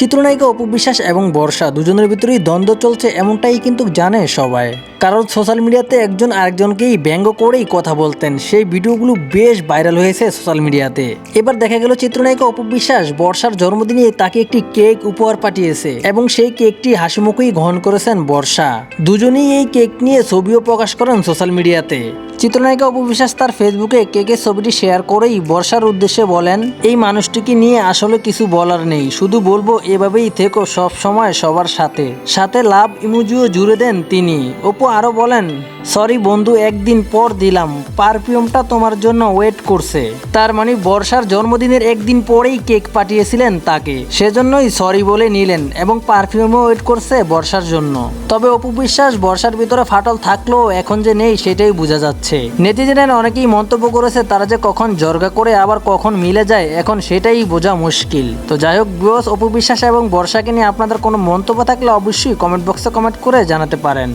চিত্রনায়িকা অপু বিশ্বাস এবং বর্ষা দুজনের ভিতরেই দ্বন্দ্ব চলছে এমনটাই কিন্তু জানে সবাই। কারণ সোশ্যাল মিডিয়াতে একজন আরেকজনকেই ব্যঙ্গ করেই কথা বলতেন। সেই ভিডিওগুলো বেশ ভাইরাল হয়েছে সোশ্যাল মিডিয়াতে। এবার দেখা গেল চিত্রনায়িকা অপু বিশ্বাস বর্ষার জন্মদিনে তাকে একটি কেক উপহার পাঠিয়েছে এবং সেই কেকটি হাসিমুখেই গ্রহণ করেছেন বর্ষা। দুজনেই এই কেক নিয়ে ছবিও প্রকাশ করেন সোশ্যাল মিডিয়াতে। চিত্রনায়িকা অপু বিশ্বাস তার ফেসবুকে কেকের ছবিটি শেয়ার করেই বর্ষার উদ্দেশ্যে বলেন, এই মানুষটিকে নিয়ে আসলে কিছু বলার নেই। শুধু বলব, এভাবেই থেকো সব সময় সবার সাথে। সাথে লাভ ইমোজিও জুড়ে দেন তিনি। অপু আরও বলেন, সরি বন্ধু, একদিন পর দিলাম। পারফিউমটা তোমার জন্য ওয়েট করছে। তার মানে বর্ষার জন্মদিনের একদিন পরেই কেক পাঠিয়েছিলেন তাকে। সেজন্যই সরি বলে নিলেন এবং পারফিউমও ওয়েট করছে বর্ষার জন্য। তবে অপু বিশ্বাস, বর্ষার ভিতরে ফাটল থাকলেও এখন যে নেই, সেটাই বোঝা যাচ্ছে। নেটিজেনের অনেকেই মন্তব্য করেছে, তারা যে কখন জর্গা করে আবার কখন মিলে যায়, এখন সেটাই বোঝা মুশকিল। তো যাই হোক বিয়স অপু বিশ্বাস এবং বর্ষাকে নিয়ে আপনাদের কোনো মন্তব্য থাকলে অবশ্যই কমেন্ট বক্সে কমেন্ট করে জানাতে পারেন।